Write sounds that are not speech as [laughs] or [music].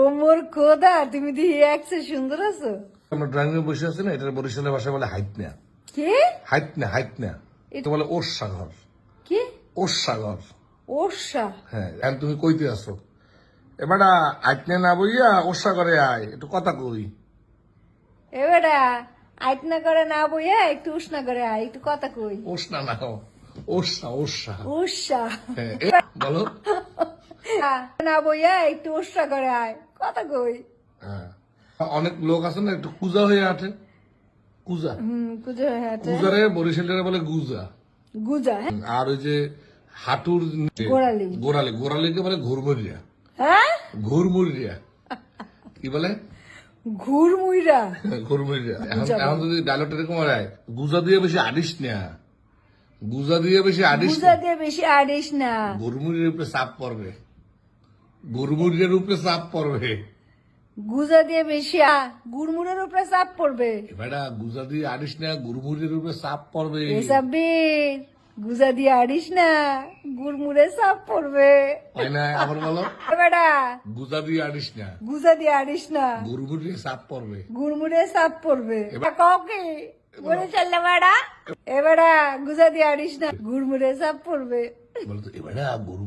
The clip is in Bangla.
ও মোর কোদা তুমি দিয়ে একসে সুন্দর আছো। আমরা ড্রয়িং রুমে বসে আছি না? এটা বরিশালের ভাষায় বলে হাইট না কে? হাইট না হাইট না এটা বলে ওর সাগর কে? ওর সাগর ওরসা? হ্যাঁ এখন তুমি কইতে হাইট না না বইয়া ওর সাগরে আয় একটু কথা কই। এবারা আইটনা করে না বইয়া একটু উষ্ণা করে আয় একটু কথা কই। ওস না না ওরসা। ওরসা। উষা হ্যাঁ বলো। না বইয়া একটু উষ্ণা করে আয়। কথা কই? হ্যাঁ। অনেক লোক আছে না একটু কুজা হয়ে আঠে কুজা? হুম কুজো হ্যাঁ কুজারে বরিশালের বলে গুজা। গুজা হ্যাঁ? আর ওই যে হাঁটুর গোড়ালি। গোড়ালি। গোড়ালিকে বলে ঘুরমুরিয়া। হ্যাঁ? ঘুরমুরিয়া। কি বলে? ঘুরমুইরা। [laughs] এখন এখন যদি ডায়লগটা এরকম হয় গুজা দিয়ে বেশি আডিস না। গুজা দিয়ে বেশি আডিস গুজা দিয়ে বেশি আড়িস না। গুরমুরির উপরে চাপ পড়বে। গুরমুরির উপরে চাপ পড়বে। গুজা দিয়ে বেশি আ গুড়মুড়ের উপরে চাপ পড়বে। এবারে গুজা দিয়ে আডিস না গুরমুরির উপরে চাপ পড়বে। এসাবির গুজা দিয়ে আড়িস না গুড়মুড়ে চাপ পড়বে। তাই না আবার বলো। এবারা গুজা দিয়ে আডিস না। গুজা দিয়ে আড়িস না। গুরমুরির চাপ পড়বে। গুড়মুড়ে চাপ পড়বে। কাউকে বলে। চললে বেড়া এবারা গুজা দিয়ে আড়িস না গুড়মুড়ে চাপ পড়বে। বলতো এবারে গুরু